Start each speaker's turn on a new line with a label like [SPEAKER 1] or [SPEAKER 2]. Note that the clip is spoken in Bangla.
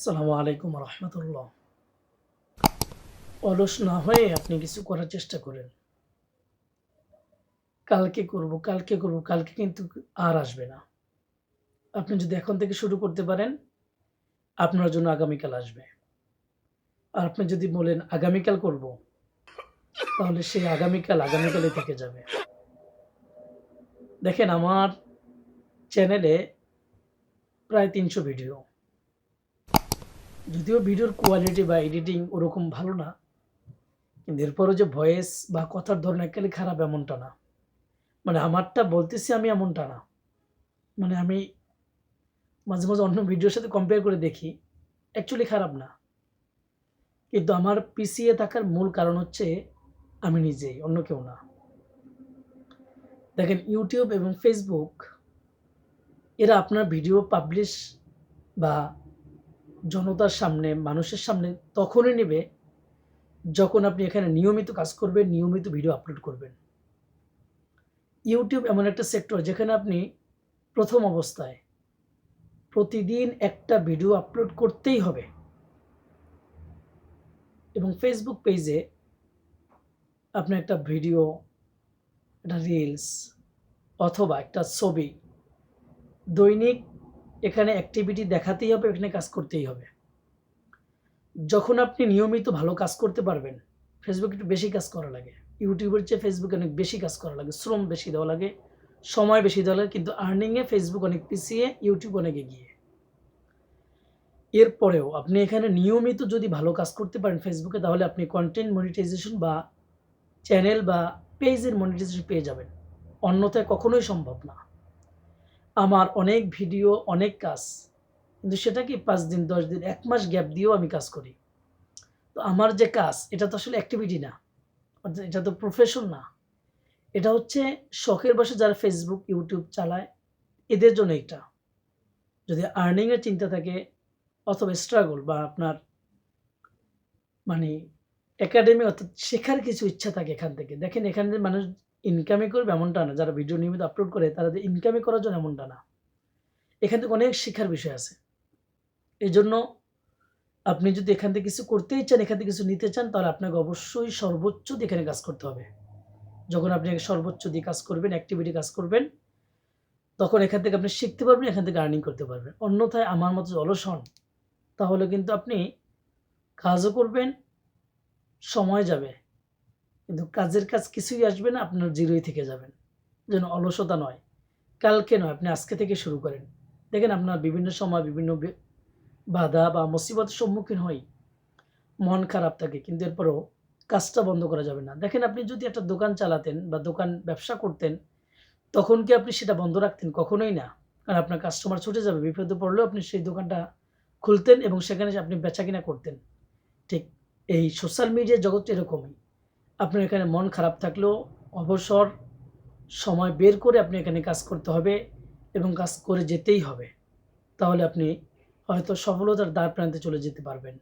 [SPEAKER 1] আসসালামু আলাইকুম রহমতুল্লাহ। অলস না হয়ে আপনি কিছু করার চেষ্টা করেন। কালকে করব কালকে করব, কালকে কিন্তু আর আসবে না। আপনি যদি এখন থেকে শুরু করতে পারেন, আপনার জন্য আগামীকাল আসবে। আর আপনি যদি বলেন, আগামীকাল করব, তাহলে সেই আগামীকাল আগামীকালে থেকে যাবে। দেখেন আমার চ্যানেলে প্রায় তিনশো ভিডিও যদিও ভিডিওর কোয়ালিটি বা এডিটিং ওরকম ভালো না, কিন্তু এরপরও যে ভয়েস বা কথার ধরন একেবারে খারাপ এমনটা না। মানে আমারটা বলতেছি আমি এমনটা না। মানে আমি মাঝে মাঝে অন্য ভিডিওর সাথে কম্পেয়ার করে দেখি অ্যাকচুয়ালি খারাপ না। কিন্তু আমার পিছিয়ে থাকার মূল কারণ হচ্ছে আমি নিজেই, অন্য কেউ না। দেখেন ইউটিউব এবং ফেসবুক এরা আপনার ভিডিও পাবলিশ বা জনতার সামনে, মানুষের সামনে তখনই নেবে যখন আপনি এখানে নিয়মিত কাজ করবেন, নিয়মিত ভিডিও আপলোড করবেন। ইউটিউব এমন একটা সেক্টর যেখানে আপনি প্রথম অবস্থায় প্রতিদিন একটা ভিডিও আপলোড করতেই হবে। এবং ফেসবুক পেজে আপনি একটা ভিডিও, একটা রিলস অথবা একটা ছবি দৈনিক এখানে অ্যাক্টিভিটি দেখাতেই হবে, এখানে কাজ করতেই হবে। যখন আপনি নিয়মিত ভালো কাজ করতে পারবেন ফেসবুক একটু বেশি কাজ করা লাগে। ইউটিউবের চেয়ে ফেসবুকে অনেক বেশি কাজ করা লাগে, শ্রম বেশি দেওয়া লাগে, সময় বেশি দেওয়া লাগে, কিন্তু আর্নিংয়ে ফেসবুক অনেক পিছিয়ে ইউটিউব অনেক এগিয়ে। এরপরেও আপনি এখানে নিয়মিত যদি ভালো কাজ করতে পারেন ফেসবুকে তাহলে আপনি কন্টেন্ট মনিটাইজেশন বা চ্যানেল বা পেজের মনিটাইজেশন পেয়ে যাবেন। অন্যথায় কখনোই সম্ভব না। আমার অনেক ভিডিও, অনেক কাজ। কিন্তু সেটা কি পাঁচ দিন, দশ দিন, এক মাস গ্যাপ দিয়েও আমি কাজ করি? তো আমার যে কাজ, এটা তো আসলে অ্যাক্টিভিটি না। এটা তো প্রফেশন না। এটা হচ্ছে শখের বসে যারা ফেসবুক ইউটিউব চালায়, এদের জন্য এটা। যদি আর্নিংয়ের চিন্তা থাকে, অথবা স্ট্রাগল বা আপনার মানে একাডেমি অর্থাৎ শেখার কিছু ইচ্ছা থাকে এখান থেকে। দেখেন এখানে মানুষ ইনকামই করবে এমনটা না। যারা ভিডিও নিয়মিত আপলোড করে, তারা যে করার জন্য এমনটা না। এখান থেকে অনেক শিক্ষার বিষয় আছে। এই জন্য আপনি যদি এখান থেকে কিছু করতেই চান, এখান থেকে কিছু নিতে চান, তাহলে আপনাকে অবশ্যই সর্বোচ্চ দিয়ে এখানে কাজ করতে হবে। যখন আপনি সর্বোচ্চ দিয়ে কাজ করবেন অ্যাক্টিভিটি কাজ করবেন, তখন এখান থেকে আপনি শিখতে পারবেন, এখান থেকে আর্নিং করতে পারবেন। অন্যথায় আমার মতো অলস হন তাহলে কিন্তু আপনি কাজও করবেন, সময় যাবে। কিন্তু কাজের কাজ কিছুই আসবে না, আপনার জিরোই থেকে যাবেন যেন অলসতা নয়। কালকে নয়, আপনি আজকে থেকে শুরু করেন। দেখেন আপনার বিভিন্ন সময় বিভিন্ন বাধা বা মুসিবতের সম্মুখীন হই। মন খারাপ থাকে, কিন্তু এরপরও কাজটা বন্ধ করা যাবে না। দেখেন আপনি যদি একটা দোকান চালাতেন বা দোকান ব্যবসা করতেন, তখন কি আপনি সেটা বন্ধ রাখতেন? কখনোই না। কারণ আপনার কাস্টমার ছুটে যাবে, বিপদে পড়লেও আপনি সেই দোকানটা খুলতেন এবং সেখানে আপনি বেচা কিনা করতেন। ঠিক এই সোশ্যাল মিডিয়া জগৎ এরকমই। আপনার এখানে মন খারাপ থাকলেও অবসর সময় বের করে আপনি এখানে কাজ করতে হবে এবং কাজ করে যেতেই হবে। তাহলে আপনি হয়তো সফলতার দ্বার প্রান্তে চলে যেতে পারবেন।